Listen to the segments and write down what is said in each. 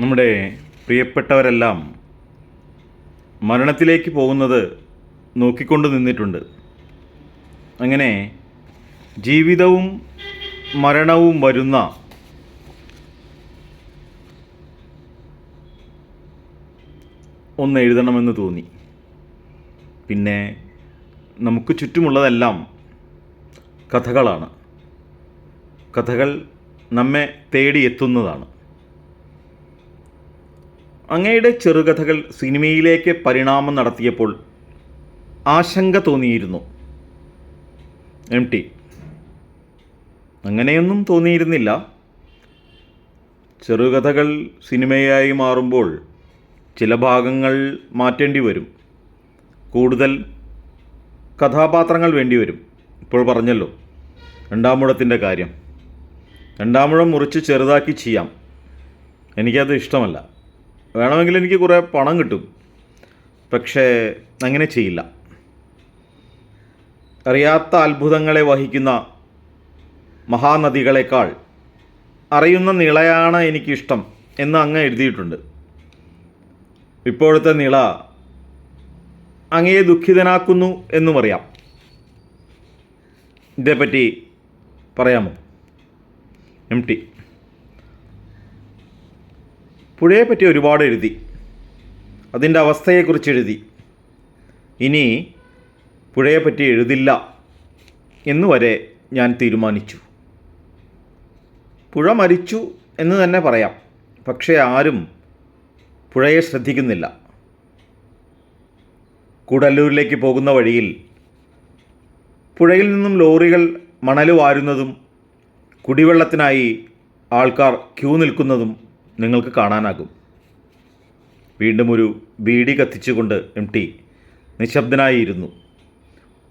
നമ്മുടെ പ്രിയപ്പെട്ടവരെല്ലാം മരണത്തിലേക്ക് പോകുന്നത് നോക്കിക്കൊണ്ട് നിന്നിട്ടുണ്ട്. അങ്ങനെ ജീവിതവും മരണവും വരുന്ന ഒന്ന് എഴുതണമെന്ന് തോന്നി. പിന്നെ നമുക്ക് ചുറ്റുമുള്ളതെല്ലാം കഥകളാണ്. കഥകൾ നമ്മെ തേടിയെത്തുന്നതാണ്. അങ്ങയുടെ ചെറുകഥകൾ സിനിമയിലേക്ക് പരിണാമം നടത്തിയപ്പോൾ ആശങ്ക തോന്നിയിരുന്നു. M T. അങ്ങനെയൊന്നും തോന്നിയിരുന്നില്ല. ചെറുകഥകൾ സിനിമയായി മാറുമ്പോൾ ചില ഭാഗങ്ങൾ മാറ്റേണ്ടി വരും. കൂടുതൽ കഥാപാത്രങ്ങൾ വേണ്ടി വരും. ഇപ്പോൾ പറഞ്ഞല്ലോ രണ്ടാമുഴത്തിന്റെ കാര്യം. രണ്ടാമുഴം മുറിച്ച് ചെറുതാക്കി ചെയ്യാം. എനിക്കത് ഇഷ്ടമല്ല. വേണമെങ്കിൽ എനിക്ക് കുറേ പണം കിട്ടും. പക്ഷേ അങ്ങനെ ചെയ്യില്ല. അറിയാത്ത അത്ഭുതങ്ങളെ വഹിക്കുന്ന മഹാനദികളെക്കാൾ അറിയുന്ന നിളയാണ് എനിക്കിഷ്ടം എന്ന് അങ്ങ് എഴുതിയിട്ടുണ്ട്. ഇപ്പോഴത്തെ നിള അങ്ങയെ ദുഃഖിതനാക്കുന്നു എന്നും അറിയാം. ഇതേപ്പറ്റി പറയാമോ? M T. പുഴയെപ്പറ്റി ഒരുപാട് എഴുതി. അതിന്റെ അവസ്ഥയെക്കുറിച്ച് എഴുതി. ഇനി പുഴയെപ്പറ്റി എഴുതില്ല എന്ന് വരെ ഞാൻ തീരുമാനിച്ചു. പുഴ മരിച്ചു എന്ന് തന്നെ പറയാം. പക്ഷേ ആരും പുഴയെ ശ്രദ്ധിക്കുന്നില്ല. കൂടല്ലൂരിലേക്ക് പോകുന്ന വഴിയിൽ പുഴയിൽ നിന്നും ലോറികൾ മണൽ വാരുന്നതും കുടിവെള്ളത്തിനായി ആൾക്കാർ ക്യൂ നിൽക്കുന്നതും നിങ്ങൾക്ക് കാണാനാകും. വീണ്ടും ഒരു ബീഡി കത്തിച്ചുകൊണ്ട് എം ടി നിശബ്ദനായിരുന്നു.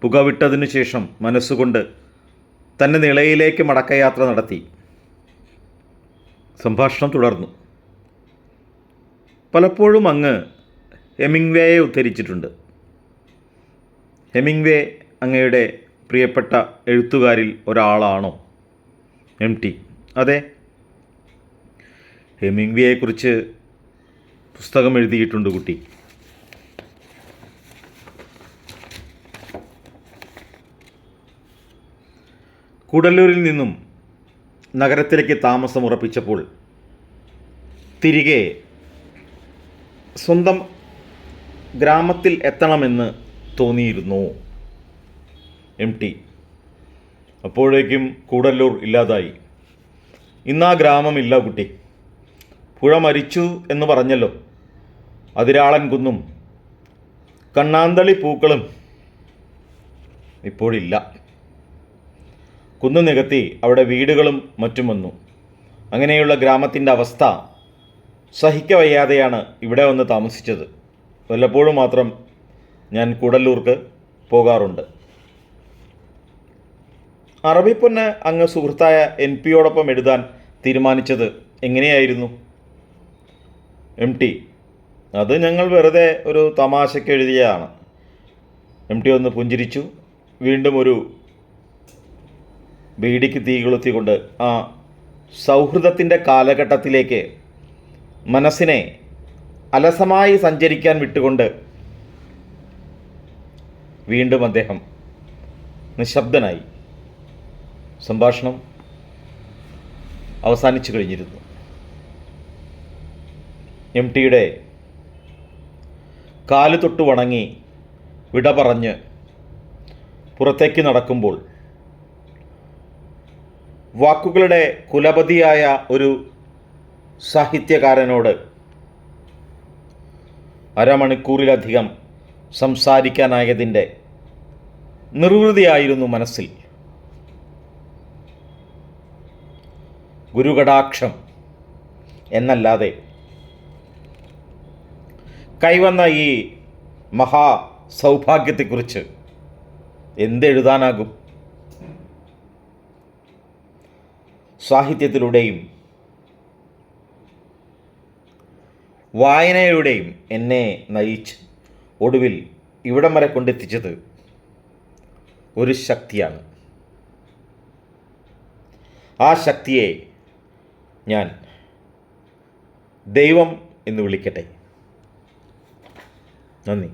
പുകവിട്ടതിനു ശേഷം മനസ്സുകൊണ്ട് തന്റെ നിളയിലേക്ക് മടക്കയാത്ര നടത്തി. സംഭാഷണം തുടർന്നു. പലപ്പോഴും അങ്ങ് ഹെമിങ്വേയെ ഉദ്ധരിച്ചിട്ടുണ്ട്. ഹെമിങ്വേ അങ്ങയുടെ പ്രിയപ്പെട്ട എഴുത്തുകാരിൽ ഒരാളാണോ? M T. അതെ ഹെമിങ്വേയെക്കുറിച്ച് പുസ്തകം എഴുതിയിട്ടുണ്ട് കുട്ടി. കൂടല്ലൂരിൽ നിന്നും നഗരത്തിലേക്ക് താമസം ഉറപ്പിച്ചപ്പോൾ തിരികെ സ്വന്തം ഗ്രാമത്തിൽ എത്തണമെന്ന് തോന്നിയിരുന്നു എം ടി. അപ്പോഴേക്കും കൂടല്ലൂർ ഇല്ലാതായി. ഇന്നാ ഗ്രാമമില്ല കുട്ടി. പുഴ മരിച്ചു എന്ന് പറഞ്ഞല്ലോ. അതിരാളൻ കുന്നും കണ്ണാന്തളി പൂക്കളും ഇപ്പോഴില്ല. കുന്നു നികത്തി അവിടെ വീടുകളും മറ്റും വന്നു. അങ്ങനെയുള്ള ഗ്രാമത്തിന്റെ അവസ്ഥ സഹിക്കവയ്യാതെയാണ് ഇവിടെ വന്ന് താമസിച്ചത്. വല്ലപ്പോഴും മാത്രം ഞാൻ കൂടല്ലൂർക്ക് പോകാറുണ്ട്. അറബിപ്പൊന്ന് അങ്ങ് സുഹൃത്തായ എൻ പിയോടൊപ്പം എഴുതാൻ തീരുമാനിച്ചത് എങ്ങനെയായിരുന്നു? എം ടി അത് ഞങ്ങൾ വെറുതെ ഒരു തമാശയ്ക്ക് എഴുതിയതാണ്. എം ടി ഒന്ന് പുഞ്ചിരിച്ചു. വീണ്ടും ഒരു ബീഡിക്ക് തീ കൊളുത്തിക്കൊണ്ട് ആ സൗഹൃദത്തിന്റെ കാലഘട്ടത്തിലേക്ക് മനസ്സിനെ അലസമായി സഞ്ചരിക്കാൻ വിട്ടുകൊണ്ട് വീണ്ടും അദ്ദേഹം നിശബ്ദനായി. സംഭാഷണം അവസാനിച്ചു കഴിഞ്ഞിരുന്നു. എം ടിയുടെ കാൽ തൊട്ട് വണങ്ങി വിട പറഞ്ഞ് പുറത്തേക്ക് നടക്കുമ്പോൾ വാക്കുകളുടെ കുലപതിയായ ഒരു സാഹിത്യകാരനോട് അരമണിക്കൂറിലധികം സംസാരിക്കാനായതിന്റെ നിർവൃതിയായിരുന്നു മനസ്സിൽ. ഗുരുകടാക്ഷം എന്നല്ലാതെ കൈവന്ന ഈ മഹാ സൗഭാഗ്യത്തെക്കുറിച്ച് എന്തെഴുതാനാകും? സാഹിത്യത്തിലൂടെയും വായനയിലൂടെയും എന്നെ നയിച്ച് ഒടുവിൽ ഇവിടം വരെ കൊണ്ടെത്തിച്ചത് ഒരു ശക്തിയാണ്. ആ ശക്തിയെ ഞാൻ ദൈവം എന്ന് വിളിക്കട്ടെ. നന്ദി